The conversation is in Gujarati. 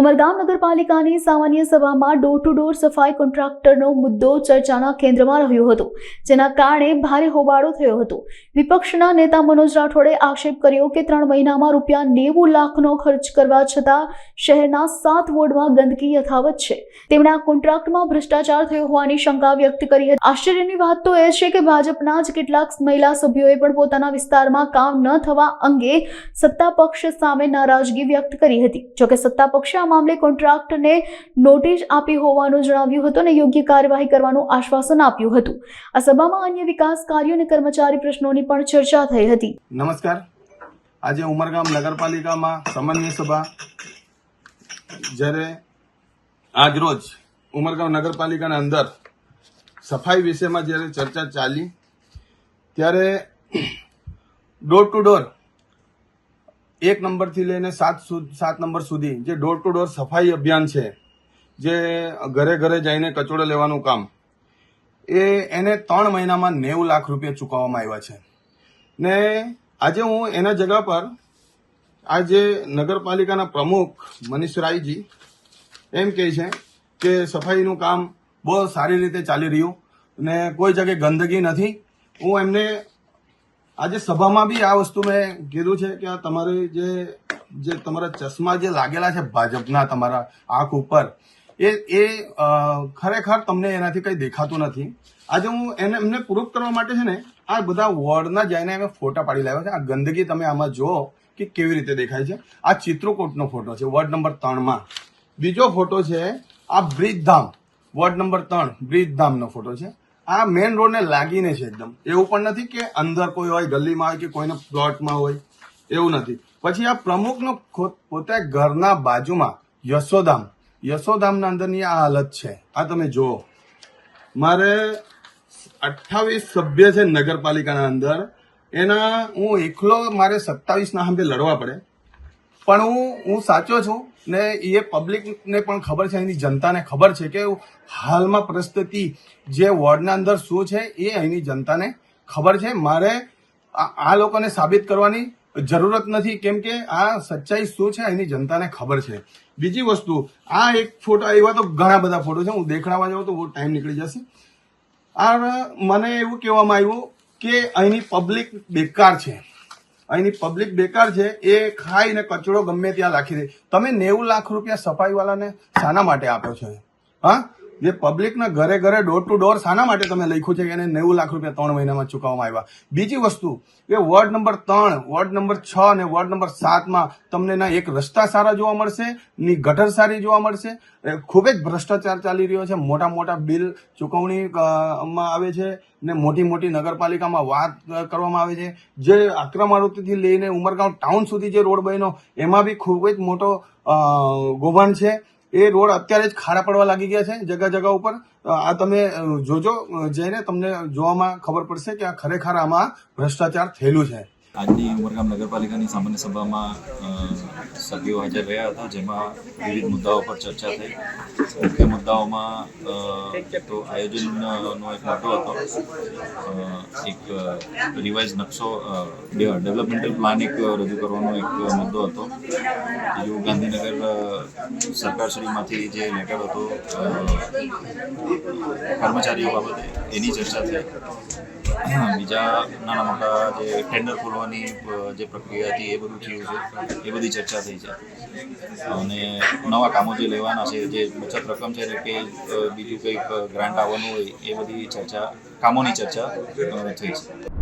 ઉમરગામ નગરપાલિકાની સામાન્ય સભામાં ડોર ટુ ડોર સફાઈ કોન્ટ્રાક્ટરનો મુદ્દો ચર્ચાના કેન્દ્રમાં રહ્યો હતો, જેના કારણે ભારે હોબાળો થયો હતો. વિપક્ષના નેતા મનોજ રાઠોડે આક્ષેપ કર્યો કે ત્રણ મહિનામાં રૂપિયા નેવું લાખનો ખર્ચ કરવા છતાં શહેરના સાત વોર્ડમાં ગંદકી યથાવત છે. તેમણે આ કોન્ટ્રાક્ટમાં ભ્રષ્ટાચાર થયો હોવાની શંકા વ્યક્ત કરી હતી. આશ્ચર્યની વાત તો એ છે કે ભાજપના જ કેટલાક મહિલા સભ્યોએ પણ પોતાના વિસ્તારમાં કામ ન થવા અંગે સત્તા પક્ષ સામે નારાજગી વ્યક્ત કરી હતી. જોકે સત્તા પક્ષે મામલે કોન્ટ્રાક્ટરને નોટિસ આપી હોવાનું જણાવ્યું હતું અને યોગ્ય કાર્યવાહી કરવાનું આશ્વાસન આપ્યું હતું. આ સભામાં અન્ય વિકાસ કાર્યો અને કર્મચારી પ્રશ્નોની પણ ચર્ચા થઈ હતી. નમસ્કાર. આજે ઉમરગામ નગરપાલિકામાં સામાન્ય સભા જ્યારે આજરોજ ઉમરગામ નગરપાલિકાના અંદર સફાઈ વિષયમાં જ્યારે ચર્ચા ચાલી, ત્યારે ડોર ટુ ડોર એક નંબરથી લઈને સાત સાત નંબર સુધી જે ડોર ટુ ડોર સફાઈ અભિયાન છે, જે ઘરે ઘરે જઈને કચોડો લેવાનું કામ, એ એને ત્રણ મહિનામાં નેવું લાખ રૂપિયા ચૂકવવામાં આવ્યા છે. ને આજે હું એના જગા પર આજે નગરપાલિકાના પ્રમુખ મનીષ રાયજી એમ કહે છે કે સફાઈનું કામ બહુ સારી રીતે ચાલી રહ્યું ને કોઈ જગ્યાએ ગંદકી નથી. હું એમને આજે સભામાં બી આ વસ્તુ મેં કીધું છે કે તમારે જે જે તમારા ચશ્મા જે લાગેલા છે ભાજપના તમારા આંખ ઉપર, એ એ ખરેખર તમને એનાથી કંઈ દેખાતું નથી. આજે હું એને, એમને પ્રૂફ કરવા માટે છે ને, આ બધા વોર્ડના જઈને અમે ફોટા પાડી લાવ્યા છે. આ ગંદકી તમે આમાં જુઓ કે કેવી રીતે દેખાય છે. આ ચિત્રકૂટનો ફોટો છે, વોર્ડ નંબર ત્રણમાં. બીજો ફોટો છે, આ બ્રિજધામ, વોર્ડ નંબર ત્રણ, બ્રિજધામનો ફોટો છે. આ મેઇન રોડને લાગીને છે એકદમ. એવું પણ નથી કે અંદર કોઈ હોય, ગલીમાં હોય કે કોઈને પ્લોટમાં હોય. એવું નથી. પછી આ પ્રમુખનો પોતે ઘરના બાજુમાં યશોધામ યશોધામના અંદરની આ હાલત છે. આ તમે જુઓ. મારે અઠ્ઠાવીસ સભ્ય છે નગરપાલિકાના અંદર. એના, હું એકલો, મારે સત્તાવીસના સામે લડવા પડે. પણ હું હું સાચો છું. ને એ પબ્લિકને પણ ખબર છે અહીંની જનતાને ખબર છે કે હાલમાં પરિસ્થિતિ જે વોર્ડના અંદર શું છે, એ અહીંની જનતાને ખબર છે. મારે આ લોકોને સાબિત કરવાની જરૂરત નથી, કેમ કે આ સચ્ચાઈ શું છે અહીંની જનતાને ખબર છે. બીજી વસ્તુ, આ એક ફોટો, એવા તો ઘણા બધા ફોટો છે, હું દેખાડવા જાઉં તો બહુ ટાઈમ નીકળી જશે. આ મને એવું કહેવામાં આવ્યું કે અહીંની પબ્લિક બેકાર છે. અહીંની પબ્લિક બેકાર છે. એ ખાઈને કચરો ગમે ત્યાં રાખી દે. તમે નેવું લાખ રૂપિયા સફાઈવાળાને શાના માટે આપો છો? હા? જે પબ્લિકના ઘરે ઘરે ડોર ટુ ડોર શાના માટે તમે લખ્યું છે કે એને નેવું લાખ રૂપિયા ત્રણ મહિનામાં ચૂકવવામાં આવ્યા. બીજી વસ્તુ કે વોર્ડ નંબર ત્રણ વોર્ડ નંબર છ અને વોર્ડ નંબર સાતમાં તમને ના એક રસ્તા સારા જોવા મળશે, ની ગટર સારી જોવા મળશે. ખૂબ જ ભ્રષ્ટાચાર ચાલી રહ્યો છે. મોટા મોટા બિલ ચૂકવણી માં આવે છે ને મોટી મોટી નગરપાલિકામાં વાત કરવામાં આવે છે. જે આક્રમારુતિથી લઈને ઉમરગાંવ ટાઉન સુધી જે રોડ બન્યો, એમાં બી ખૂબ જ મોટો ગોભણ છે. એ રોડ અત્યારે જ ખાડા પડવા લાગી ગયા છે જગા જગા ઉપર. આ તમે જોજો જઈને તમને જોવામાં ખબર પડશે કે આ ખરેખર આમાં ભ્રષ્ટાચાર થયેલું છે. આજની ઉમરગામ નગરપાલિકાની સામાન્ય સભામાં સભ્યો હાજર રહ્યા હતા, જેમાં વિવિધ મુદ્દાઓ પર ચર્ચા થઈ. મુખ્ય મુદ્દાઓમાં તો આયોજનનો એક મુદ્દો હતો. એક રિવાઇઝ નકશો ડેવલપમેન્ટલ પ્લાન એક રજૂ કરવાનો એક મુદ્દો હતો. બીજું ગાંધીનગર સરકારશ્રીમાંથી જે લેટર હતો કર્મચારીઓ બાબતે એની ચર્ચા થઈ. બીજા નાના મોટા જે ટેન્ડર ખોલવાની જે પ્રક્રિયા હતી એ બધું થયું છે. એ બધી ચર્ચા થઈ છે. અને નવા કામો જે લેવાના છે, જે બચત રકમ છે કે બીજું કંઈક ગ્રાન્ટ આવવાનું હોય, એ બધી ચર્ચા, કામોની ચર્ચા થઈ છે.